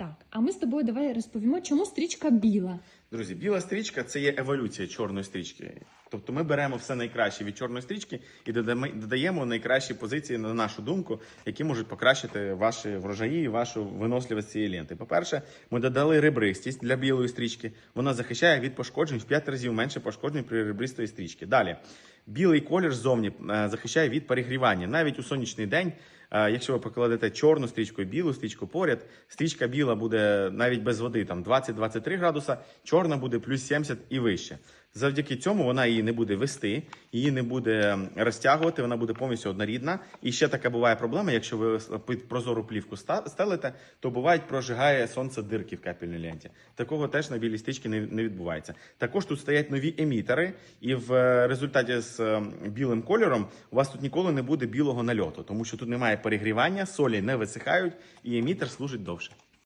Так, а ми з тобою давай розповімо, чому стрічка біла. Друзі, біла стрічка це є еволюція чорної стрічки. Тобто ми беремо все найкраще від чорної стрічки і додаємо, найкращі позиції на нашу думку, які можуть покращити ваші врожаї і вашу виносливість цієї ленти. По-перше, ми додали ребристість для білої стрічки. Вона захищає від пошкоджень в 5 разів менше пошкоджень при ребристої стрічки. Далі, білий колір ззовні е, захищає від перегрівання. Навіть у сонячний день Е, Якщо ви покладете чорну стрічку білу стрічку поряд, стрічка біла буде навіть без води, там 20-23 градуса, чорна буде плюс 70 і вище. Завдяки цьому вона її не буде вести, її не буде розтягувати, вона буде повністю однорідна. І ще така буває проблема, якщо ви прозору плівку стелите, то бувають прожигає сонце дирки в капельній ленті. Такого теж на білій стрічці не, відбувається. Також тут стоять нові емітери, і в е, результаті з е, білим кольором у вас тут ніколи не буде білого нальоту, тому що тут немає перегрівання, солі не висихають, і емітер служить довше.